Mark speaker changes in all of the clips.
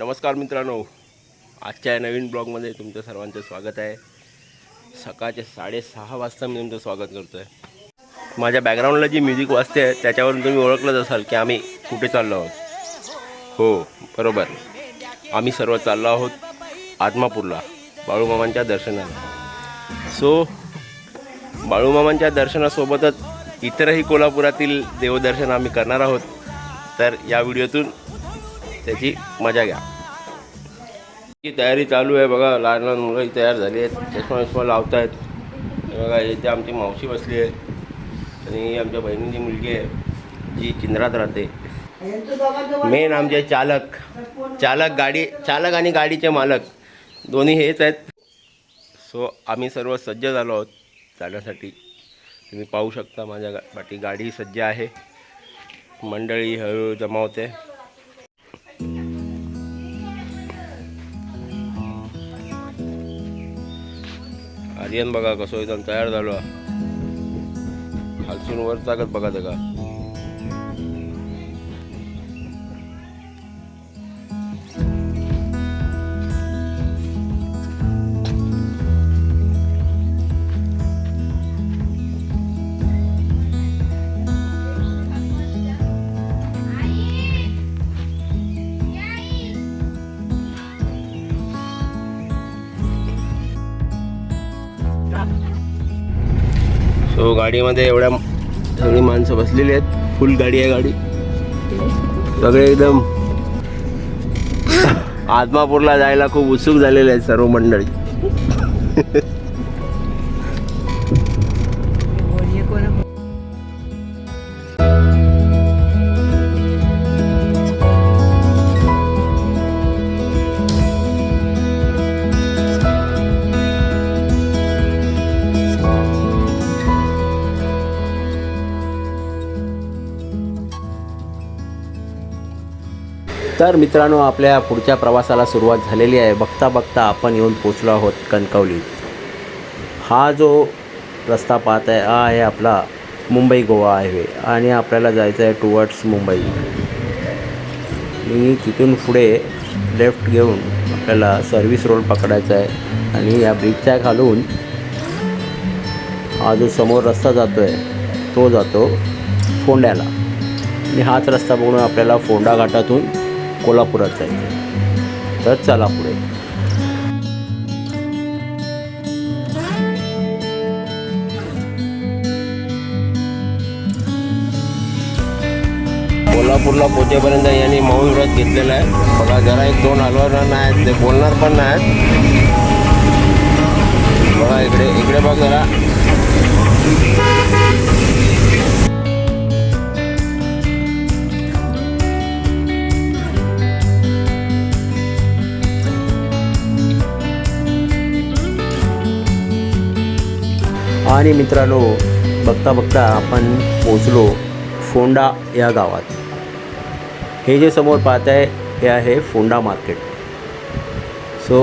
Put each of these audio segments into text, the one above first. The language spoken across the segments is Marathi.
Speaker 1: नमस्कार मित्रांनो. आजच्या नवीन ब्लॉगमध्ये तुमचं सर्वांचं स्वागत आहे. सकाळचे साडेसहा वाजता मी तुमचं स्वागत करतो आहे माझ्या बॅकग्राऊंडला जी म्युझिक वाजते त्याच्यावरून तुम्ही ओळखलंच असाल की आम्ही कुठे चाललो आहोत. हो बरोबर. आम्ही सर्व चाललो आहोत आत्मापूरला बाळूमामांच्या दर्शनाला. सो बाळूमामांच्या दर्शनासोबतच इतरही कोल्हापुरातील देवदर्शन आम्ही करणार आहोत. तर या व्हिडिओतून त्याची मजा घ्या. ही तयारी चालू आहे बघा लहान लहान मुलंही तयार झाली आहेत. चष्मा विष्मा लावत आहेत बघा इथे आमची मावशी बसली आहे. आणि आमच्या बहिणीची मुलगी आहे जी चिंद्रात राहते. मेन आमचे चालक. चालक गाडी चालक आणि गाडीचे मालक. दोन्ही हेच आहेत. सो आम्ही सर्व सज्ज झालो आहोत जाण्यासाठी. तुम्ही पाहू शकता माझ्या गा बाकी गाडी सज्ज आहे. मंडळी हळूहळू जमा आर्यन बघा कसं एकदम तयार झालो. खालसून वर चाकत बघा ते का सो गाडीमध्ये एवढ्या सगळी माणसं बसलेली आहेत. फुल गाडी आहे गाडी. सगळे एकदम आदमापूरला जायला खूप उत्सुक झालेले आहेत सर्व मंडळी.
Speaker 2: तर मित्रांनो आपल्या पुढच्या प्रवासाला सुरुवात झालेली आहे. बघता बघता आपण येऊन पोचलो आहोत कणकवली. हा जो रस्ता पाहत आहे हा आहे आपला मुंबई गोवा हायवे आणि आपल्याला जायचं आहे टुवर्ड्स मुंबई. आणि तिथून पुढे लेफ्ट घेऊन आपल्याला सर्व्हिस रोड पकडायचा आहे आणि या ब्रिजच्या खालून हा जो समोर रस्ता जातो आहे तो जातो फोंड्याला. आणि हाच रस्ता बघून आपल्याला फोंडा घाटातून कोल्हापुरात जायचं. तर चला पुढे.
Speaker 1: कोल्हापूरला पोचेपर्यंत यांनी मौन व्रत घेतलेलं आहे. बघा जरा एक दोन हलवणार आहेत ते बोलणार पण नाहीत. बघा इकडे इकडे बघ जरा.
Speaker 2: आणि मित्रांनो बघता बघता आपण पोचलो फोंडा या गावात. हे जे समोर पाहत आहे हे आहे फोंडा मार्केट. सो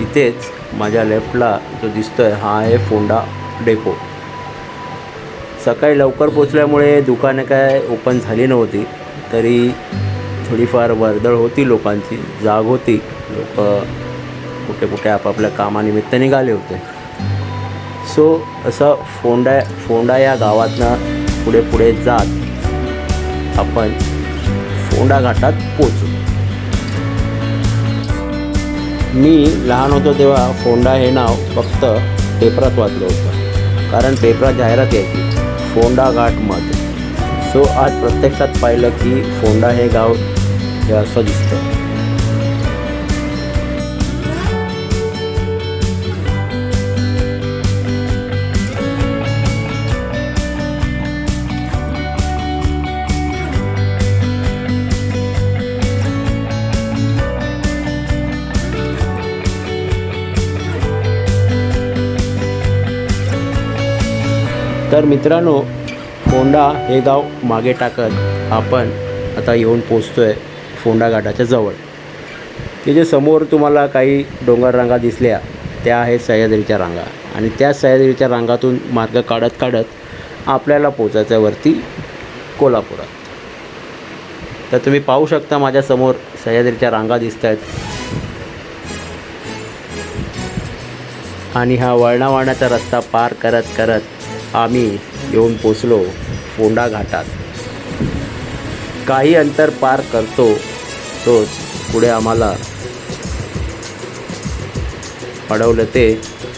Speaker 2: इथेच माझ्या लेफ्टला जो दिसतो आहे हा आहे फोंडा डेपो. सकाळी लवकर पोचल्यामुळे दुकानं काय ओपन झाली नव्हती तरी थोडीफार वर्दळ होती लोकांची जाग होती. लोक कुठे कुठे आपापल्या कामानिमित्त निघाले होते. सो असं फोंडा फोंडा या गावातनं पुढे पुढे जात आपण फोंडा घाटात पोचू मी लहान होतो तेव्हा फोंडा हे नाव फक्त पेपरात वाचलं होतं. कारण पेपरात जाहिरात यायची फोंडा घाट मध सो आज प्रत्यक्षात पाहिलं की फोंडा हे गाव हे असं दिसतं. तर मित्रांनो फोंडा हे गाव मागे टाकत आपण आता येऊन पोचतो आहे फोंडा घाटाच्या जवळ. तिथे समोर तुम्हाला काही डोंगर रांगा दिसल्या त्या आहेत सह्याद्रीच्या रांगा. आणि त्या सह्याद्रीच्या रांगातून मार्ग काढत काढत आपल्याला पोचायचं आहे वरती कोल्हापुरात. तर तुम्ही पाहू शकता माझ्यासमोर सह्याद्रीच्या रांगा दिसत आहेत आणि हा वळणावळणाचा रस्ता पार करत करत आम्ही येऊन पोचलो पोंडा घाटात काही अंतर पार करतो तोच पुढे आम्हाला अडवलं ते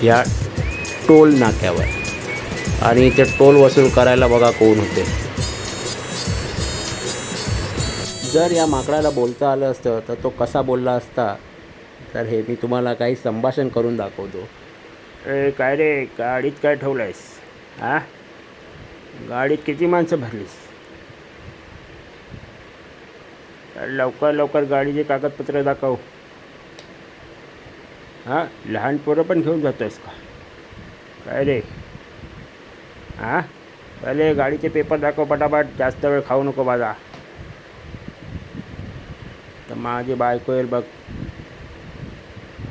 Speaker 2: ह्या टोल नाक्यावर. आणि ते टोल वसूल करायला बघा कोण होते. जर या माकडाला बोलता आलं असतं तर तो कसा बोलला असता? तर हे मी तुम्हाला काही संभाषण करून दाखवतो. काय रे? गाडीत काय ठेवलं आहेस आ गाडीत किती माणसं भरलीस? लवकर लवकर गाडीचे कागदपत्र दाखव. हां? लहान पोरं पण घेऊन जातो आहेस का? काय रे? हां? पहिले गाडीचे पेपर दाखव पटापट. जास्त वेळ खाऊ नको माझा तर माझी बायको येईल बघ.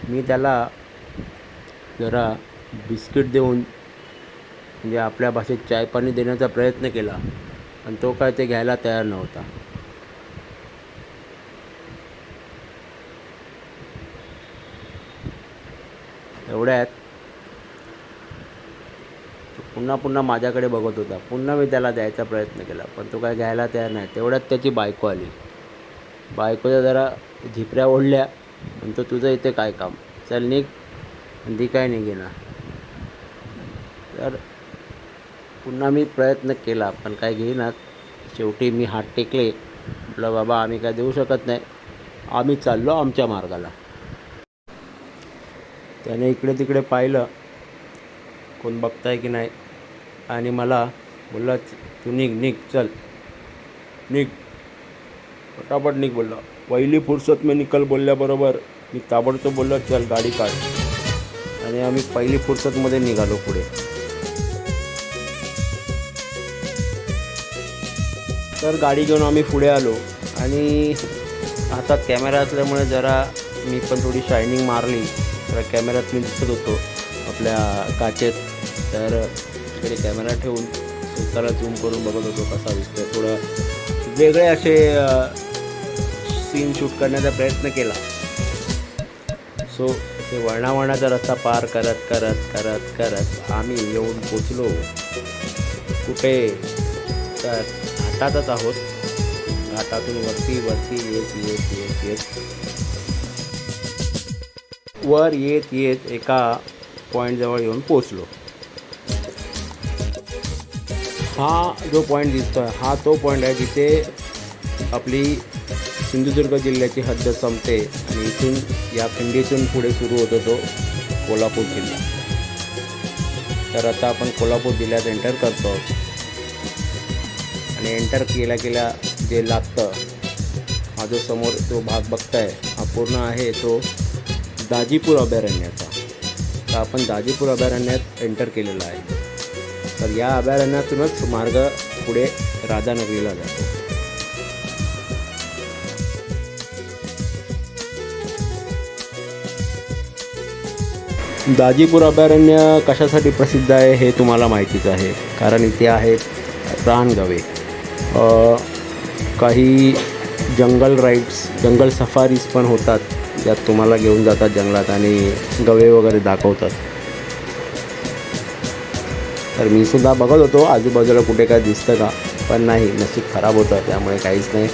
Speaker 2: मी त्याला जरा बिस्किट देऊन म्हणजे आपल्या भाषेत चाय पाणी देण्याचा प्रयत्न केला. पण तो काय ते घ्यायला तयार नव्हता. एवढ्यात पुन्हा पुन्हा माझ्याकडे बघत होता. पुन्हा मी त्याला द्यायचा प्रयत्न केला पण तो काय घ्यायला तयार नाही. तेवढ्यात त्याची बायको आली. बायकोच्या जरा झिपऱ्या ओढल्या आणि तो तुझं इथे काय काम? चल निघ ती काय निघेना तर पुन्हा मी प्रयत्न केला पण काय घेईनात. शेवटी मी हात टेकले. म्हटलं बाबा आम्ही काय देऊ शकत नाही. आम्ही चाललो आमच्या मार्गाला. त्याने इकडे तिकडे पाहिलं कोण बघताय की नाही? आणि मला बोलला तू निघ निघ चल. निघ. पटापट निघ बोलला. पहिली फुरसत मी निकल बोलल्याबरोबर मी ताबडतोब बोललो चल गाडी काढ. आणि आम्ही पहिली फुरसतमध्ये निघालो पुढे. तर गाडी घेऊन आम्ही पुढे आलो. आणि हातात कॅमेरा असल्यामुळे जरा मी पण थोडी शायनिंग मारली. तर कॅमेऱ्यात मी दिसत होतो आपल्या काचेत. तर तिकडे कॅमेरा ठेवून स्वतःला झूम करून बघत होतो कसा दिसतोय. थोडं वेगळे असे सीन शूट करण्याचा प्रयत्न केला. सो ते वळणावळणाचा रस्ता पार करत करत करत करत आम्ही येऊन पोचलो. कुठे? तर घाटातच आहोत. घाटातून वरती वरती येत येत येत येत. वर येत येत एका पॉईंटजवळ येऊन पोचलो हा जो पॉईंट दिसतो आहे हा तो पॉईंट आहे जिथे आपली सिंधुदुर्ग जिल्ह्याची हद्द संपते आणि इथून या खिंडीतून पुढे सुरू होतो तो कोल्हापूर जिल्हा. तर आता आपण कोल्हापूर जिल्ह्यात एंटर करतो. आहोत आणि एंटर केल्या केल्या जे लागतं हा जो समोर जो भाग बघताय हा पूर्ण आहे तो दाजीपूर अभयारण्याचा. तर आपण दाजीपूर अभयारण्यात एंटर केलेला आहे. तर या अभयारण्यातूनच मार्ग पुढे राधानगरीला जातो. दाजीपूर अभयारण्य कशासाठी प्रसिद्ध आहे हे तुम्हाला माहितीच आहे. कारण इथे आहेत रानगवे काही जंगल राईड्स जंगल सफारीज पण होतात. ज्यात तुम्हाला घेऊन जातात जंगलात आणि गवे वगैरे दाखवतात. तर मी सुद्धा बघत होतो. आजूबाजूला कुठे काय दिसतं का? पण नाही नशीब खराब होतं. त्यामुळे काहीच नाही.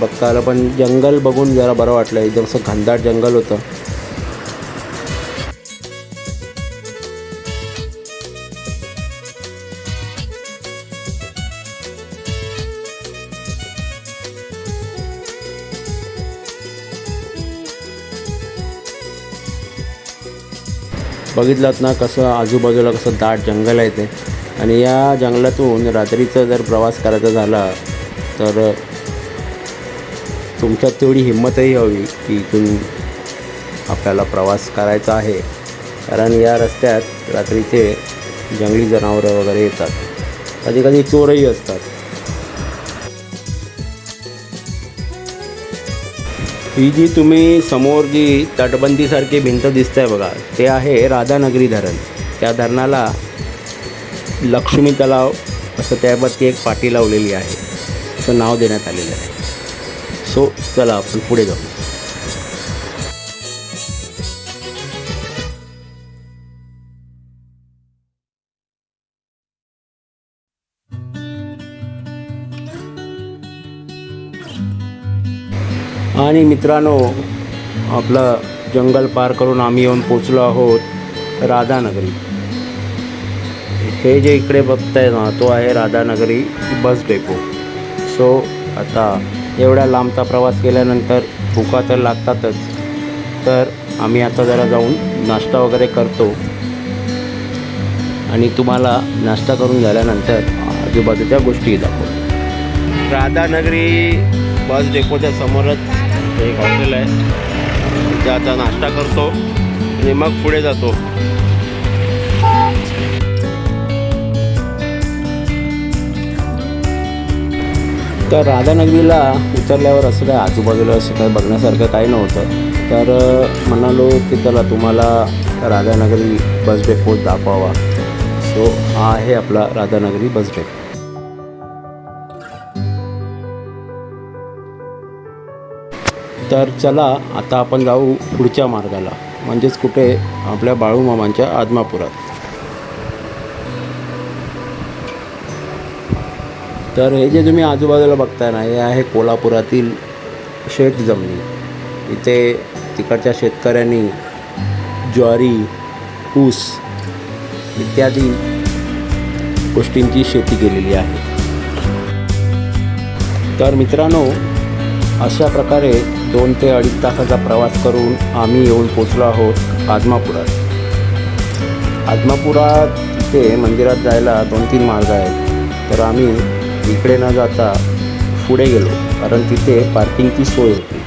Speaker 2: बघता आलं पण जंगल बघून जरा बरं वाटलं. एकदम असं घनदाट जंगल होतं. बघितलात ना कसं आजूबाजूला कसं दाट जंगल आहे ते. आणि या जंगलातून रात्रीचा जर प्रवास करायचा झाला तर तुमच्यात तेवढी हिंमतही हवी की इथून आपल्याला प्रवास करायचा आहे. कारण या रस्त्यात रात्रीचे जंगली जनावरं वगैरे येतात. कधी कधी चोरही असतात. ही जी तुम्ही समोर जी तटबंदीसारखी भिंत दिसत आहे बघा ते आहे राधानगरी धरण. त्या धरणाला लक्ष्मी तलाव असं त्यावरती एक पाटी लावलेली आहे. असं नाव देण्यात आलेलं आहे. सो चला आपण पुढे जाऊ. आणि मित्रांनो आपलं जंगल पार करून आम्ही येऊन पोचलो आहोत राधानगरी. हे जे इकडे बघताय ना तो आहे राधानगरी बस डेपो. सो आता एवढ्या लांबचा प्रवास केल्यानंतर भुका तर लागतातच तर आम्ही आता जरा जाऊन नाश्ता वगैरे करतो. आणि तुम्हाला नाश्ता करून झाल्यानंतर आजूबाजूच्या गोष्टी दाखवतो.
Speaker 1: राधानगरी बस डेपोच्या समोरच एक हॉटेल आहे. तिथे आता नाश्ता करतो आणि मग पुढे जातो.
Speaker 2: तर राधानगरीला उतरल्यावर असं काय आजूबाजूला असं काय बघण्यासारखं काही नव्हतं. तर म्हणालो की त्याला तुम्हाला राधानगरी बस डेपो दाखवावा. सो हा आहे आपला राधानगरी बस डेपो. तर चला आता आपण जाऊ पुढच्या मार्गाला. म्हणजेच कुठे? आपल्या बाळूमामांच्या आदमापुरात. तर हे जे तुम्ही आजूबाजूला बघताय ना हे आहे कोल्हापुरातील शेत जमिनी. इथे तिकडच्या शेतकऱ्यांनी ज्वारी ऊस इत्यादी गोष्टींची शेती केलेली आहे. तर मित्रांनो अशा प्रकारे दोन ते अडीच तासाचा प्रवास करून आम्ही येऊन पोचलो आहोत आदमापुरात आदमापुरात ते मंदिरात जायला दोन तीन मार्ग आहेत. तर आम्ही इकडे न जाता पुढे गेलो कारण तिथे पार्किंगची सोय होती.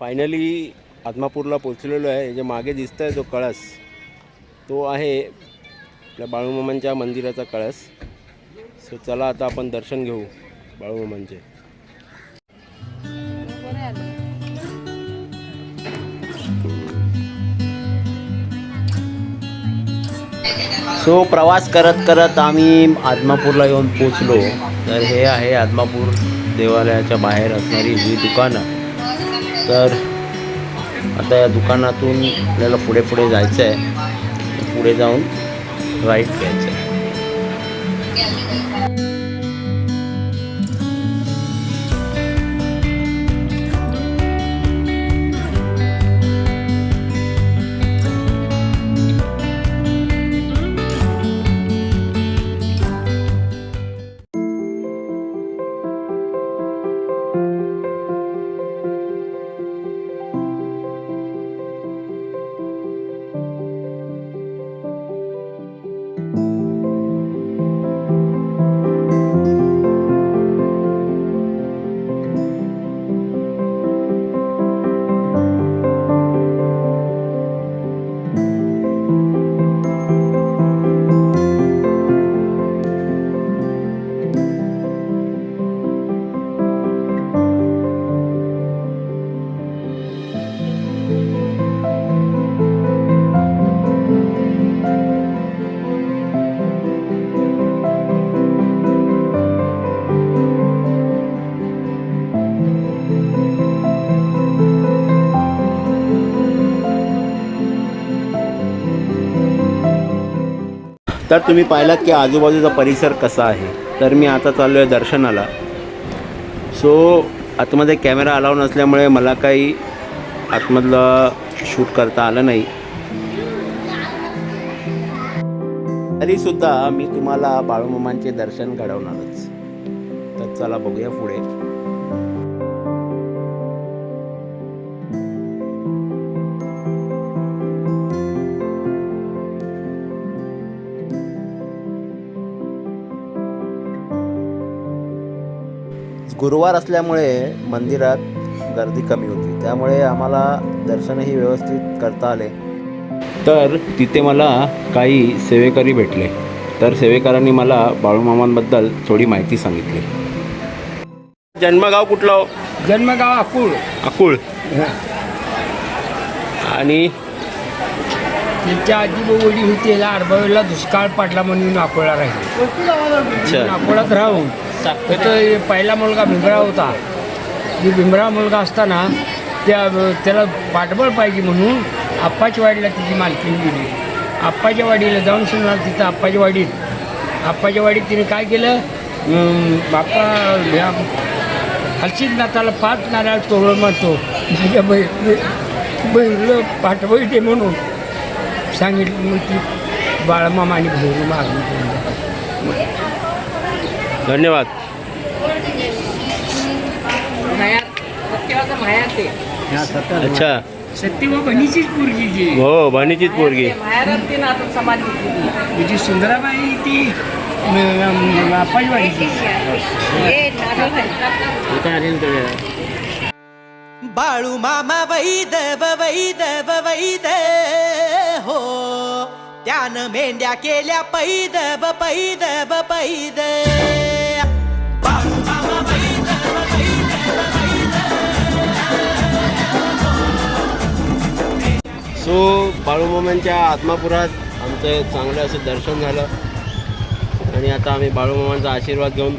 Speaker 1: फायनली आदमापूरला पोचलेलो आहे. जे मागे दिसत आहे जो कळस तो आहे आपल्या बाळूमामांच्या मंदिराचा कळस. सो चला आता आपण दर्शन घेऊ बाळूमामांचे.
Speaker 2: सो प्रवास करत करत आम्ही आदमापूरला येऊन पोचलो तर हे आहे आदमापूर देवालयाच्या बाहेर असणारी ही दुकानं. तर आता या दुकानातून आपल्याला पुढे पुढे जायचं आहे. पुढे जाऊन राईट घ्यायचं आहे. तर तुम्ही पाहिलात की आजूबाजूचा परिसर कसा आहे. तर मी आता चाललो आहे दर्शनाला. सो आतमध्ये कॅमेरा अलाव नसल्यामुळे मला काही आतमधलं शूट करता आलं नाही. तरीसुद्धा मी तुम्हाला बाळूमामांचे दर्शन घडवणारच. तर चला बघूया पुढे. गुरुवार असल्यामुळे मंदिरात गर्दी कमी होती. त्यामुळे आम्हाला दर्शनही व्यवस्थित करता आले. तर तिथे मला काही सेवेकरी भेटले. तर सेवेकरांनी मला बाळूमामांबद्दल थोडी माहिती सांगितली.
Speaker 1: जन्मगाव कुठलं हो?
Speaker 3: जन्मगाव अकुळ.
Speaker 1: अकुळ. आणि?
Speaker 3: त्यांच्या आजी वडील होते त्याला आरबावीला दुष्काळ पाडला म्हणून अकोला राहिले.
Speaker 1: अच्छा.
Speaker 3: अकोल्यात राहून तो पहिला मुलगा भीमराव होता. मी भीमराव मुलगा असताना त्या त्याला पाठबळ पाहिजे म्हणून आप्पाच्या वाडीला तिची मालकीन दिली आप्पाच्या वाडीला जाऊन सुनार तिथं आप्पाच्या वाडीत. आप्पाच्या वाडीत तिने काय केलं? बाप्पा ह्या हर्षित नाताला पाच नारळ तोडून म्हणतो माझ्या बहीण बहिणीला पाठबळ दे म्हणून. सांगितलं मग ती बाळमामा आणि बहिणी मागणी केली
Speaker 1: धन्यवाद. अच्छा. हो बहिणीचीच पोरगी.
Speaker 3: तुझी सुंदराबाई ती आपाईवाडीची
Speaker 4: बाळू मामा वैदव वैदव वैद हो न मेंढ्या केल्या पैदव पैदव पैद बाळू मामा
Speaker 1: सो बाळूमामांच्या आत्मापुरात आमचं चांगलं असं दर्शन झालं. आणि आता आम्ही बाळूमामांचा आशीर्वाद घेऊन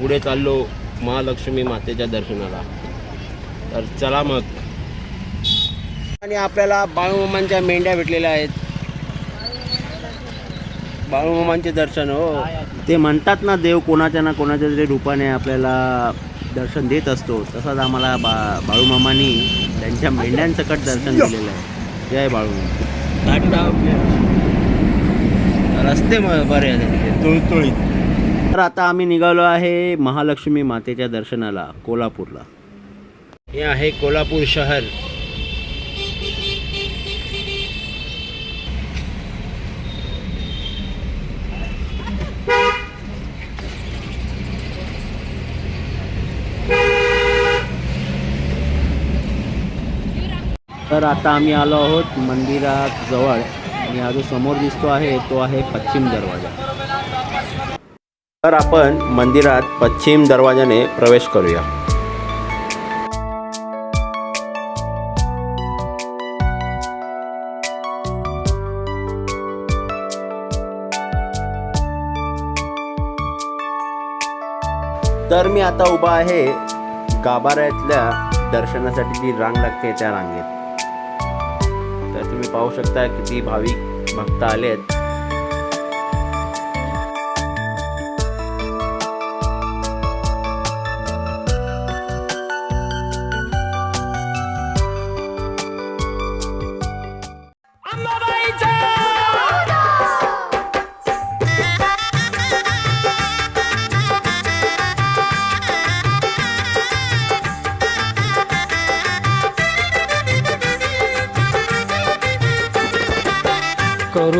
Speaker 1: पुढे चाललो महालक्ष्मी मातेच्या दर्शनाला. तर चला मग. आणि आपल्याला बाळूमामांच्या मेंढ्या भेटलेल्या आहेत. बाळूमामांचे दर्शन हो.
Speaker 2: ते म्हणतात ना देव कोणाच्या ना कोणाच्या तरी रूपाने आपल्याला दर्शन देत असतो. तसंच आम्हाला बा बाळूमामानी त्यांच्या मेंढ्यांसकट दर्शन दिलेलं आहे. जय बाळूमामा.
Speaker 1: रस्ते म- बरे आहेत तुळतुळीत.
Speaker 2: तर आता आम्ही निघालो आहे महालक्ष्मी मातेच्या दर्शनाला कोल्हापूरला.
Speaker 1: हे आहे कोल्हापूर शहर.
Speaker 2: तर आता आम्ही आलो आहोत मंदिरात जवळ. आणि हा जो समोर दिसतो आहे तो आहे पश्चिम दरवाजा. तर आपण मंदिरात पश्चिम दरवाजाने प्रवेश करूया. तर मी आता उभा आहे गाभाऱ्यातल्या दर्शनासाठी जी रांग लागते त्या रांगेत. तुम्ही पाहू शकता किती भाविक भक्त आले आहेत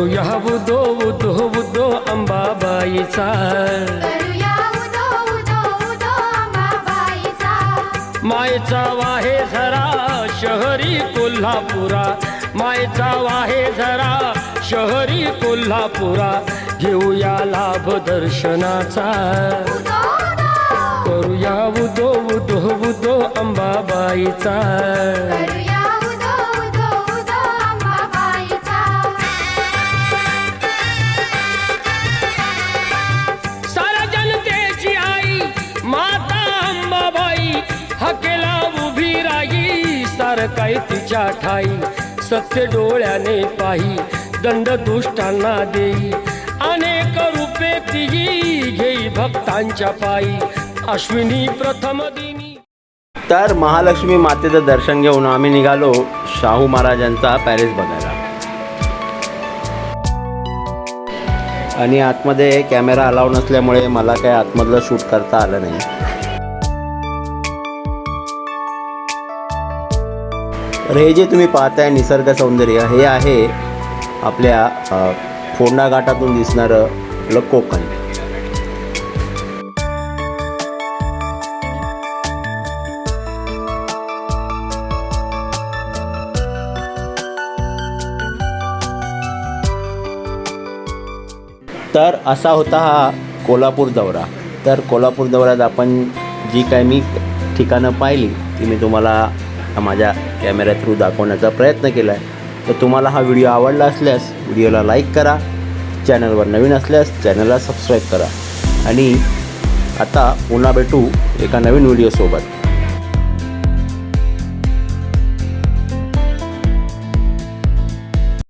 Speaker 3: करूया
Speaker 5: उदो उदो उदो अंबाबाईचा
Speaker 3: मायचा वाहे झरा शहरी कोल्हापुरा। मायचा वाहे झरा शहरी कोल्हापुरा। घेऊया लाभ दर्शनाचा।
Speaker 5: उदो उदो
Speaker 3: करूया बुधो बुधो बुधो अंबाबाईचा सारकाय तिच्या ठाई. सत्य डोळ्याने पाही दंड दुष्टांना देई. अनेक रूपे तिही घेई भक्तांच्या पायी. अश्विनी प्रथम दिनी.
Speaker 2: तर महालक्ष्मी मातेचं दर्शन घेऊन आम्ही निघालो शाहू महाराजांचा पॅलेस बघायला. आणि आतमध्ये कॅमेरा अलाव नसल्यामुळे मला काय आतमधलं शूट करता आलं नाही. तर हे जे तुम्ही पाहताय निसर्ग सौंदर्य हे आहे आपल्या फोंडा घाटातून दिसणारं आपलं कोकण. तर असा होता हा कोल्हापूर दौरा. तर कोल्हापूर दौऱ्यात आपण जी काय मी ठिकाणं पाहिली ती मी तुम्हाला माझ्या कॅमेऱ्या थ्रू दाखवण्याचा प्रयत्न केला आहे तर तुम्हाला हा व्हिडिओ आवडला असल्यास व्हिडिओला लाईक करा चॅनलवर नवीन असल्यास चॅनलला सबस्क्राईब करा. आणि आता पुन्हा भेटू एका नवीन व्हिडिओसोबत.